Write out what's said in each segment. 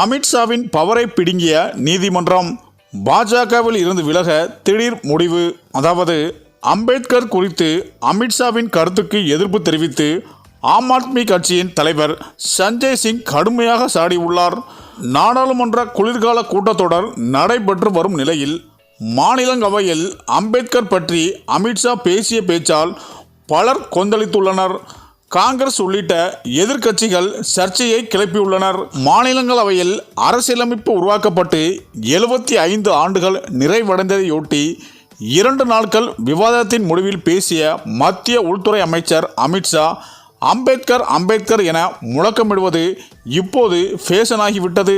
அமித்ஷாவின் பவரை பிடுங்கிய நீதிமன்றம் பாஜகவில் இருந்து விலக திடீர் முடிவு. அதாவது அம்பேத்கர் குறித்து அமித்ஷாவின் கருத்துக்கு எதிர்ப்பு தெரிவித்து ஆம் ஆத்மி கட்சியின் தலைவர் சஞ்சய் சிங் கடுமையாக சாடியுள்ளார் நாடாளுமன்ற குளிர்கால கூட்டத்தொடர் நடைபெற்று வரும் நிலையில் மாநிலங்களவையில் அம்பேத்கர் பற்றி அமித்ஷா பேசிய பேச்சால் பலர் கொந்தளித்துள்ளனர். காங்கிரஸ் உள்ளிட்ட எதிர்க்கட்சிகள் சர்ச்சையை கிளப்பியுள்ளனர். மாநிலங்களவையில் அரசியலமைப்பு உருவாக்கப்பட்டு எழுபத்தி ஐந்து ஆண்டுகள் நிறைவடைந்ததையொட்டி இரண்டு நாட்கள் விவாதத்தின் முடிவில் பேசிய மத்திய உள்துறை அமைச்சர் அமித்ஷா அம்பேத்கர் அம்பேத்கர் என முழக்கமிடுவது இப்போது ஃபேஷனாகிவிட்டது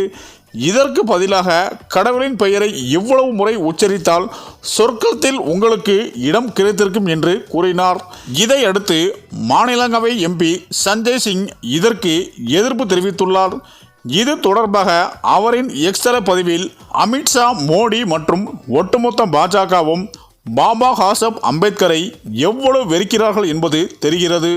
இதற்கு பதிலாக கடவுளின் பெயரை எவ்வளவு முறை உச்சரித்தால் சொர்க்கத்தில் உங்களுக்கு இடம் கிடைத்திருக்கும் என்று கூறினார். இதையடுத்து மாநிலங்களவை எம்பி சஞ்சய் சிங் இதற்கு எதிர்ப்பு தெரிவித்துள்ளார். இது தொடர்பாக அவரின் எக்ஸ்தர பதிவில் அமித்ஷா மோடி மற்றும் ஒட்டுமொத்த பாஜகவும் பாபா ஹாசப் அம்பேத்கரை எவ்வளவு வெறுக்கிறார்கள் என்பது தெரிகிறது.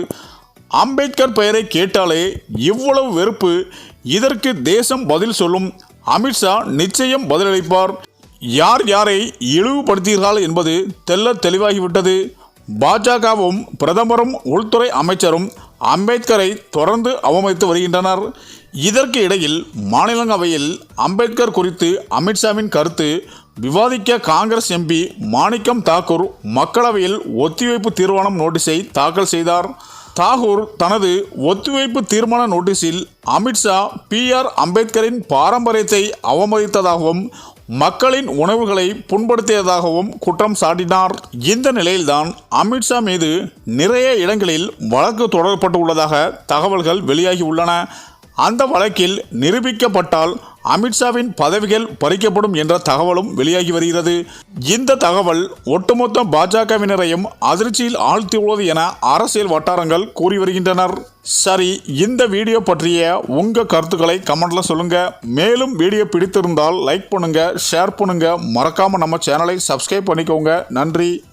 அம்பேத்கர் பெயரை கேட்டாலே இவ்வளவு வெறுப்பு. இதற்கு தேசம் பதில் சொல்லும். அமித்ஷா நிச்சயம் பதிலளிப்பார். யார் யாரை இழிவுபடுத்தீர்கள் என்பது தெல்ல தெளிவாகிவிட்டது. பாஜகவும் பிரதமரும் உள்துறை அமைச்சரும் அம்பேத்கரை தொடர்ந்து அவமதித்து வருகின்றனர். இதற்கு இடையில் மாநிலங்களவையில் அம்பேத்கர் குறித்து அமித்ஷாவின் கருத்து விவாதிக்க காங்கிரஸ் எம்பி மாணிக்கம் தாக்கூர் மக்களவையில் ஒத்திவைப்பு தீர்மானம் நோட்டீஸை தாக்கல் செய்தார். தாகூர் தனது ஒத்திவைப்பு தீர்மான நோட்டீஸில் அமித்ஷா பி. ஆர். அம்பேத்கரின் பாரம்பரியத்தை அவமதித்ததாகவும் மக்களின் உணவுகளை புண்படுத்தியதாகவும் குற்றம் சாட்டினார். இந்த நிலையில்தான் அமித்ஷா மீது நிறைய இடங்களில் வழக்கு தொடரப்பட்டுள்ளதாக தகவல்கள் வெளியாகி உள்ளன. அந்த வழக்கில் நிரூபிக்கப்பட்டால் அமித்ஷாவின் பதவிகள் பறிக்கப்படும் என்ற தகவலும் வெளியாகி வருகிறது. இந்த தகவல் ஒட்டுமொத்த பாஜகவினரையும் அதிர்ச்சியில் ஆழ்த்தியுள்ளது என அரசியல் வட்டாரங்கள் கூறி வருகின்றனர். சரி இந்த வீடியோ பற்றிய உங்க கருத்துக்களை கமெண்ட்ல சொல்லுங்க. மேலும் வீடியோ பிடித்திருந்தால் லைக் பண்ணுங்க ஷேர் பண்ணுங்க. மறக்காம நம்ம சேனலை சப்ஸ்கிரைப் பண்ணிக்கோங்க. நன்றி.